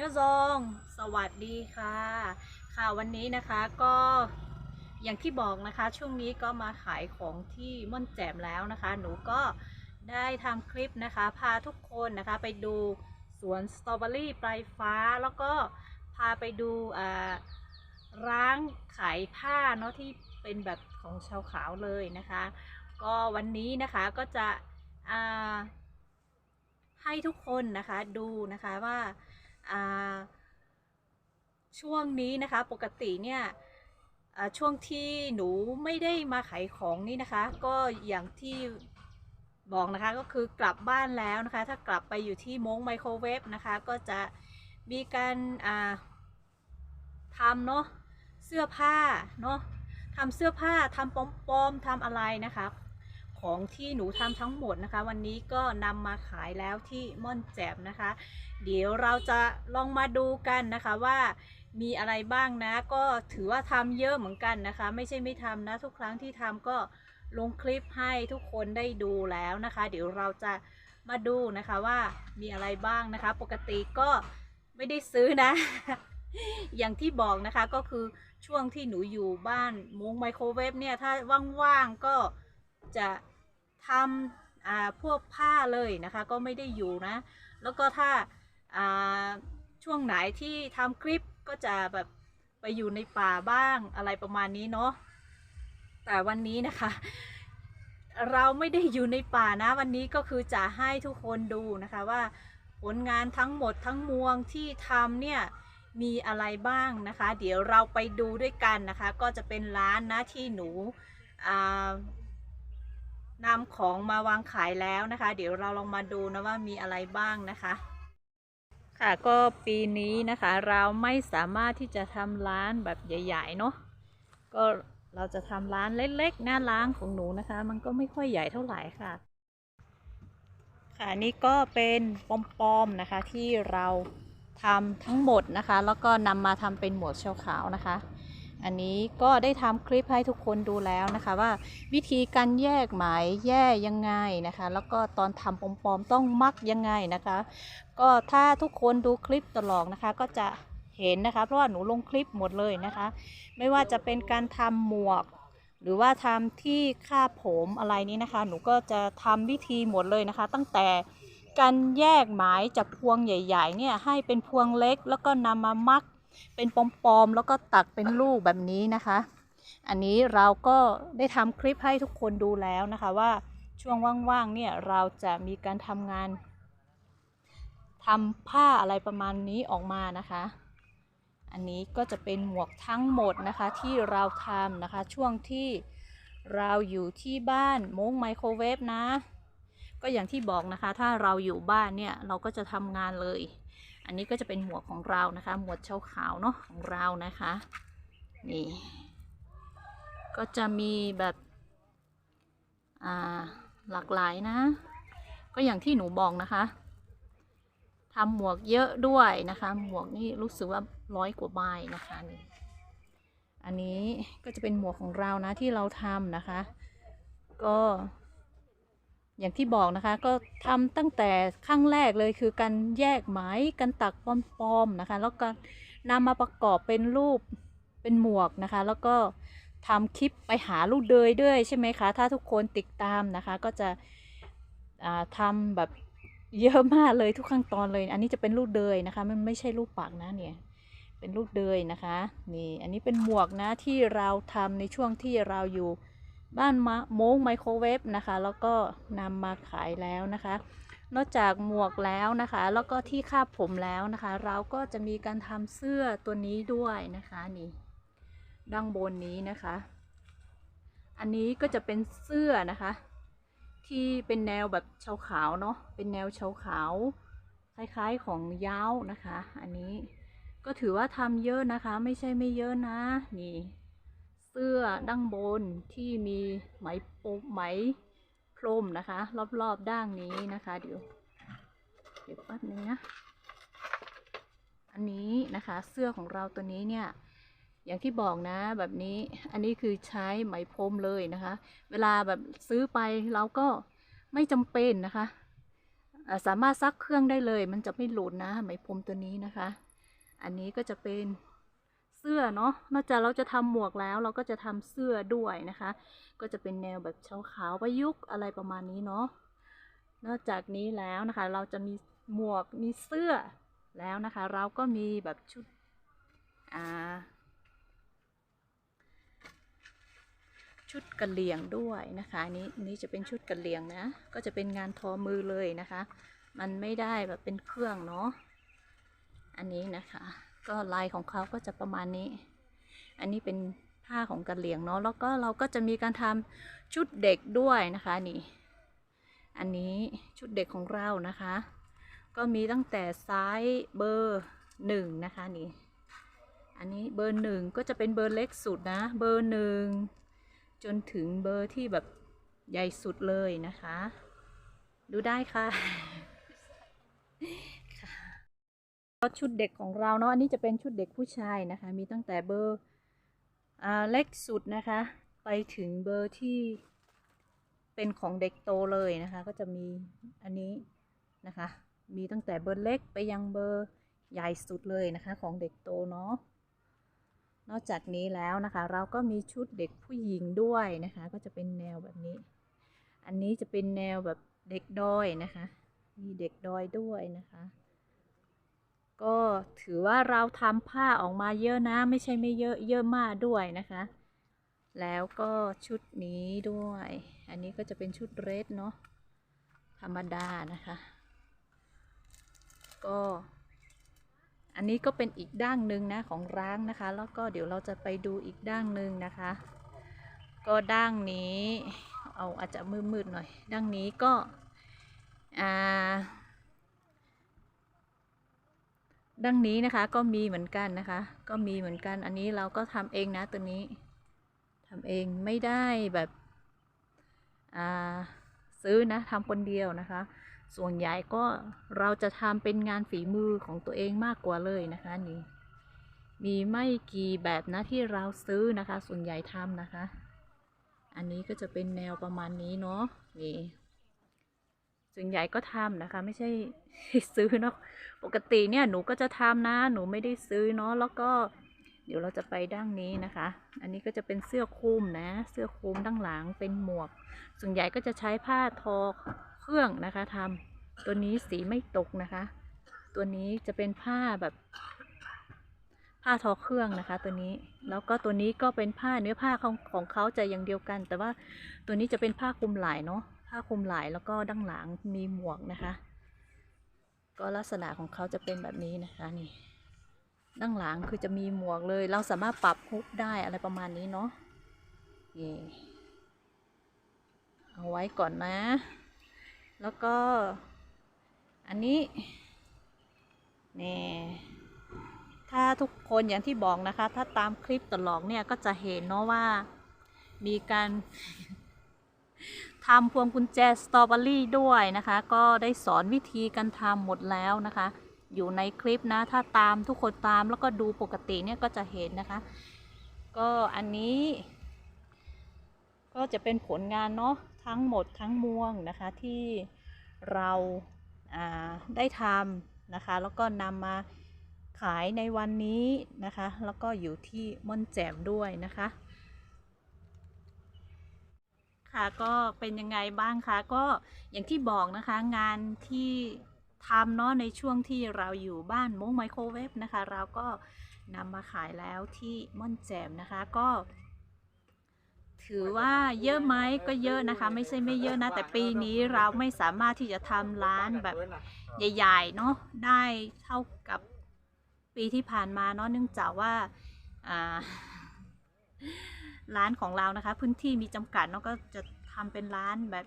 ยอซองสวัสดีค่ะ ค่ะวันนี้นะคะก็อย่างที่บอกนะคะ ช่วงนี้ก็มาขายของที่ม่อนแจ่มแล้วนะคะ หนูก็ได้ทำคลิปนะคะ พาทุกคนนะคะไปดูสวนสตรอเบอรี่ปลายฟ้า แล้วก็พาไปดูร้านขายผ้าเนาะที่เป็นแบบของชาวขาวเลยนะคะ ก็วันนี้นะคะก็จะให้ทุกคนนะคะดูนะคะว่า ช่วงนี้นะคะปกติเนี่ยช่วงที่หนูไม่ได้มาขายของนี่นะคะ ก็อย่างที่บอกนะคะก็คือกลับบ้านแล้วนะคะ ถ้ากลับไปอยู่ที่มงไมโครเวฟนะคะ ก็จะมีการทำเนาะเสื้อผ้าเนาะทำเสื้อผ้าทำปอมๆทำอะไรนะคะ ของที่หนูทำทั้งหมดนะคะ วันนี้ก็นำมาขายแล้วที่ม่อนแจ่มนะคะ เดี๋ยวเราจะลองมาดูกันนะคะว่ามีอะไรบ้างนะ ก็ถือว่าทำเยอะเหมือนกันนะคะ ไม่ใช่ไม่ทำนะ ทุกครั้งที่ทำก็ลงคลิปให้ทุกคนได้ดูแล้วนะคะ เดี๋ยวเราจะมาดูนะคะว่ามีอะไรบ้างนะคะ ปกติก็ไม่ได้ซื้อนะ อย่างที่บอกนะคะก็คือช่วงที่หนูอยู่บ้านมุงไมโครเวฟเนี่ย ถ้าว่างๆก็จะ ทำพวกผ้าเลยนะคะ ก็ไม่ได้อยู่นะ แล้วก็ถ้าอ่าช่วงไหนที่ทำคลิปก็จะแบบไปอยู่ในป่าบ้างอะไรประมาณนี้เนาะแต่วันนี้นะคะ เราไม่ได้อยู่ในป่านะ วันนี้ก็คือจะให้ทุกคนดูนะคะว่าผลงานทั้งหมดทั้งมวงที่ทำเนี่ยมีอะไรบ้างนะคะ เดี๋ยวเราไปดูด้วยกันนะคะ ก็จะเป็นร้านนะที่หนูอ่า นำของมาวางขายแล้วนะคะ เดี๋ยวเราลองมาดูนะว่ามีอะไรบ้างนะคะ ค่ะก็ปีนี้นะคะเราไม่สามารถที่จะทำร้านแบบใหญ่ๆเนาะก็เราจะทำร้านเล็กๆหน้าร้านของหนูนะคะ มันก็ไม่ค่อยใหญ่เท่าไหร่ค่ะ ค่ะนี่ก็เป็นปอมๆนะคะที่เราทำทั้งหมดนะคะ แล้วก็นำมาทำเป็นหมวกเชาขาวนะคะ อันนี้ก็ได้ทำคลิปให้ทุกคนดูแล้วนะคะ ว่าวิธีการแยกหมายแย่ยังไงนะคะ แล้วก็ตอนทำปลอมๆต้องมักยังไงนะคะ ก็ถ้าทุกคนดูคลิปตลอดนะคะ ก็จะเห็นนะคะ เพราะว่าหนูลงคลิปหมดเลยนะคะ ไม่ว่าจะเป็นการทำหมวก หรือว่าทำที่คาดผมอะไรนี้นะคะ หนูก็จะทำวิธีหมดเลยนะคะ ตั้งแต่การแยกหมายจากพวงใหญ่ ๆ เนี่ยให้เป็นพวงเล็กแล้วก็นำมามัด เป็นปอมๆแล้วก็ตัดเป็นลูกแบบนี้นะคะ อันนี้เราก็ได้ทำคลิปให้ทุกคนดูแล้วนะคะว่าช่วงว่างๆเนี่ยเราจะมีการทำงานทำผ้าอะไรประมาณนี้ออกมานะคะ อันนี้ก็จะเป็นหมวกทั้งหมดนะคะที่เราทำนะคะช่วงที่เราอยู่ที่บ้านมงไมโครเวฟนะ ก็อย่างที่บอกนะคะ ถ้าเราอยู่บ้านเนี่ย เราก็จะทำงานเลย อันนี้ก็จะเป็นหมวกของเรานะคะ หมวดเชาขาวเนาะของเรานะคะ นี่ ก็จะมีแบบอ่าหลากหลายนะ ก็อย่างที่หนูบอกนะคะทำหมวกเยอะด้วยนะคะ หมวกนี่รู้สึกว่าร้อยกว่าใบนะคะนี่อันนี้ก็จะเป็นหมวกของเรานะที่เราทำนะคะ ก็ อย่างที่บอกนะคะก็ทำตั้งแต่ขั้งแรกเลยคือการแยกไหมการตักปอมๆนะคะ แล้วก็นำมาประกอบเป็นรูปเป็นหมวกนะคะ แล้วก็ทำคลิปไปหาลูกเดยด้วยใช่ไหมคะ ถ้าทุกคนติดตามนะคะ ก็จะทำแบบเยอะมากเลยทุกขั้นตอนเลย อันนี้จะเป็นลูกเดยนะคะ มันไม่ใช่ลูกปักนะเนี่ย เป็นลูกเดยนะคะ นี่ อันนี้เป็นหมวกนะที่เราทำในช่วงที่เราอยู่ บ้านมะโมงไมโครเวฟนะคะ แล้วก็นำมาขายแล้วนะคะ นอกจากหมวกแล้วนะคะ แล้วก็ที่คาดผมแล้วนะคะ เราก็จะมีการทำเสื้อตัวนี้ด้วยนะคะนี่ด้านบนนี้นะคะ อันนี้ก็จะเป็นเสื้อนะคะ ที่เป็นแนวแบบเชาขาวเนาะเป็นแนวเชาขาวคล้ายๆของยาวนะคะ อันนี้ก็ถือว่าทำเยอะนะคะ ไม่ใช่ไม่เยอะนะนี่ สื้อดั้งบนที่มีไหมปมไหมพรมนะคะ รอบๆด้านนี้นะคะ เดี๋ยวเดี๋ยวแป๊บนึงนะอันนี้นะคะเสื้อของเราตัวนี้เนี่ยอย่างที่บอกนะแบบนี้อันนี้คือใช้ไหมพรมเลยนะคะ เวลาแบบซื้อไปเราก็ไม่จำเป็นนะคะ สามารถซักเครื่องได้เลย มันจะไม่หลุดนะไหมพรมตัวนี้นะคะ อันนี้ก็จะเป็น สื้อเนาะ นอกจากเราจะทำหมวกแล้ว เราก็จะทำเสื้อด้วยนะคะ ก็จะเป็นแนวแบบเชาขาวประยุกต์อะไรประมาณนี้เนาะ นอกจากนี้แล้วนะคะ เราจะมีหมวกมีเสื้อแล้วนะคะ เราก็มีแบบชุดอ่าชุดกระเลียงด้วยนะคะอันนี้นี้จะเป็นชุดกระเลียงนะ ก็จะเป็นงานทอมือเลยนะคะ มันไม่ได้แบบเป็นเครื่องเนาะอันนี้นะคะ ก็ลายของเขาก็จะประมาณนี้ อันนี้เป็นผ้าของกะเหลี่ยงเนาะแล้วก็เราก็จะมีการทำชุดเด็กด้วยนะคะนี่ อันนี้ชุดเด็กของเรานะคะ ก็มีตั้งแต่ไซส์เบอร์หนึ่งนะคะนี่อันนี้เบอร์หนึ่งก็จะเป็นเบอร์เล็กสุดนะ เบอร์หนึ่งจนถึงเบอร์ที่แบบใหญ่สุดเลยนะคะ ดูได้ค่ะ ก็ชุดเด็กของเราเนาะอันนี้จะเป็นชุดเด็กผู้ชายนะคะ มีตั้งแต่เบอร์อ่าเล็กสุดนะคะ ไปถึงเบอร์ที่เป็นของเด็กโตเลยนะคะ ก็จะมีอันนี้นะคะ มีตั้งแต่เบอร์เล็กไปยังเบอร์ใหญ่สุดเลยนะคะ ของเด็กโตเนาะนอกจากนี้แล้วนะคะ เราก็มีชุดเด็กผู้หญิงด้วยนะคะ ก็จะเป็นแนวแบบนี้ อันนี้จะเป็นแนวแบบเด็กดอยนะคะ มีเด็กดอยด้วยนะคะ ก็ถือว่าเราทำผ้าออกมาเยอะนะ ไม่ใช่ไม่เยอะเยอะมากด้วยนะคะ แล้วก็ชุดนี้ด้วย อันนี้ก็จะเป็นชุดเรสเนาะธรรมดานะคะ ก็อันนี้ก็เป็นอีกด้านหนึ่งนะของร้านนะคะ แล้วก็เดี๋ยวเราจะไปดูอีกด้านหนึ่งนะคะ ก็ด้านนี้ เอาอาจจะมืดๆหน่อย ด้านนี้ก็อ่า ด้านนี้นะคะก็มีเหมือนกันนะคะ ก็มีเหมือนกันอันนี้เราก็ทำเองนะตัวนี้ทำเองไม่ได้แบบอ่าซื้อนะทำคนเดียวนะคะ ส่วนใหญ่ก็เราจะทำเป็นงานฝีมือของตัวเองมากกว่าเลยนะคะนี่มีไม่กี่แบบนะที่เราซื้อนะคะ ส่วนใหญ่ทำนะคะ อันนี้ก็จะเป็นแนวประมาณนี้เนาะนี่ ส่วนใหญ่ก็ทำนะคะ ไม่ใช่ซื้อเนาะปกติเนี่ยหนูก็จะทำนะ หนูไม่ได้ซื้อเนาะแล้วก็เดี๋ยวเราจะไปด้านนี้นะคะ อันนี้ก็จะเป็นเสื้อคลุมนะ เสื้อคลุมด้านหลังเป็นหมวก ส่วนใหญ่ก็จะใช้ผ้าทอเครื่องนะคะทำตัวนี้สีไม่ตกนะคะ ตัวนี้จะเป็นผ้าแบบ ผ้าทอเครื่องนะคะ ตัวนี้ แล้วก็ตัวนี้ก็เป็นผ้าเนื้อผ้าของของเขาจะอย่างเดียวกัน แต่ว่าตัวนี้จะเป็นผ้าคลุมไหล่เนาะ ผ้าคลุมไหล่แล้วก็ด้านหลังมีหมวกนะคะ ก็ลักษณะของเขาจะเป็นแบบนี้นะคะนี่ด้านหลังคือจะมีหมวกเลย เราสามารถปรับฮุบได้อะไรประมาณนี้เนาะนี่เอาไว้ก่อนนะ แล้วก็ อันนี้นี่ถ้าทุกคนอย่างที่บอกนะคะ ถ้าตามคลิปตลอดเนี่ยก็จะเห็นเนาะว่ามีการ ทำพวงกุญแจสตรอเบอรี่ด้วยนะคะ ก็ได้สอนวิธีการทำหมดแล้วนะคะ อยู่ในคลิปนะ ถ้าตามทุกคนตามแล้วก็ดูปกติเนี่ยก็จะเห็นนะคะ ก็อันนี้ ก็จะเป็นผลงานเนาะทั้งหมดทั้งมวงนะคะที่เราาได้ทำนะคะ แล้วก็นำมาขายในวันนี้นะคะ แล้วก็อยู่ที่ม่อนแจ่มด้วยนะคะ ก็เป็นยังไงบ้างคะ ก็อย่างที่บอกนะคะ งานที่ทำเนาะในช่วงที่เราอยู่บ้านมุ้งไมโครเวฟนะคะ เราก็นำมาขายแล้วที่ม่อนแจ่มนะคะ ก็ ถือว่าเยอะไหมก็เยอะนะคะ ไม่ใช่ไม่เยอะนะ แต่ปีนี้เราไม่สามารถที่จะทำร้านแบบใหญ่ๆเนาะได้เท่ากับปีที่ผ่านมาเนาะเนื่องจากว่าอ่า ร้านของเรานะคะ พื้นที่มีจำกัดเนาะก็จะทำเป็นร้านแบบ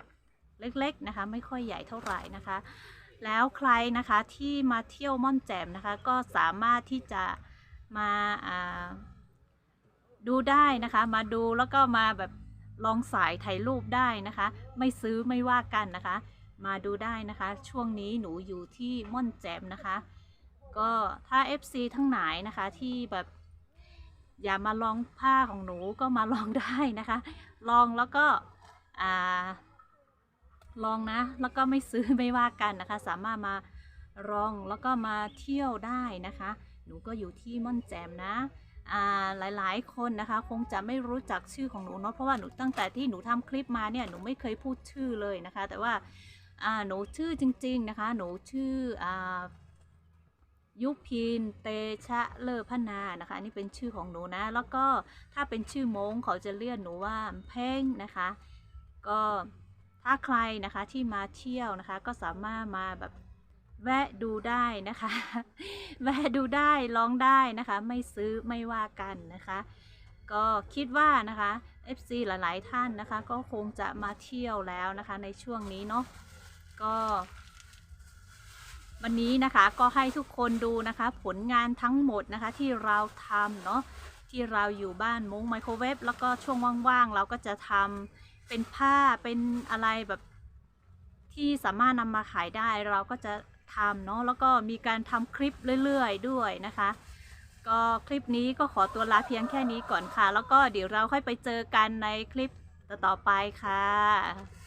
เล็กๆนะคะ ไม่ค่อยใหญ่เท่าไหร่นะคะ แล้วใครนะคะที่มาเที่ยวม่อนแจ่มนะคะ ก็สามารถที่จะมาาดูได้นะคะ มาดูแล้วก็มาแบบลองสายถ่ายรูปได้นะคะ ไม่ซื้อไม่ว่ากันนะคะ มาดูได้นะคะ ช่วงนี้หนูอยู่ที่ม่อนแจ่มนะคะ ก็ถ้า FC ทั้งหลายนะคะที่แบบ อย่ามาลองผ้าของหนูก็มาลองได้นะคะ ลองแล้วก็ลองนะ แล้วก็ไม่ซื้อไม่ว่ากันนะคะ สามารถมาลองแล้วก็มาเที่ยวได้นะคะ หนูก็อยู่ที่ม่อนแจมนะอ่าหลายๆ คนนะคะ คงจะไม่รู้จักชื่อของหนูเนาะเพราะว่าหนูตั้งแต่ที่หนูทำคลิปมาเนี่ยหนูไม่เคยพูดชื่อเลยนะคะ แต่ว่าหนูชื่อจริง ๆนะคะ หนูชื่ออ ยุพิน เตชะเลอพนานะคะ อันนี่เป็นชื่อของหนูนะ แล้วก็ถ้าเป็นชื่อมงเขาจะเรียกหนูว่าเพ่งนะคะ ก็ถ้าใครนะคะที่มาเที่ยวนะคะ ก็สามารถมาแบบแวะดูได้นะคะ แวะดูได้ลองได้นะคะ ไม่ซื้อไม่ว่ากันนะคะ ก็คิดว่านะคะ FC หลาย ๆ ท่านนะคะ ก็คงจะมาเที่ยวแล้วนะคะในช่วงนี้เนาะก็ วันนี้นะคะก็ให้ทุกคนดูนะคะ ผลงานทั้งหมดนะคะที่เราทำเนาะที่เราอยู่บ้านมุ้งไมโครเวฟแล้วก็ช่วงว่างๆ เราก็จะทำเป็นผ้าเป็นอะไรแบบที่สามารถนำมาขายได้เราก็จะทำเนาะแล้วก็มีการทำคลิปเรื่อยๆ ด้วยนะคะ ก็คลิปนี้ก็ขอตัวลาเพียงแค่นี้ก่อนค่ะ แล้วก็เดี๋ยวเราค่อยไปเจอกันในคลิปต่อๆไปค่ะ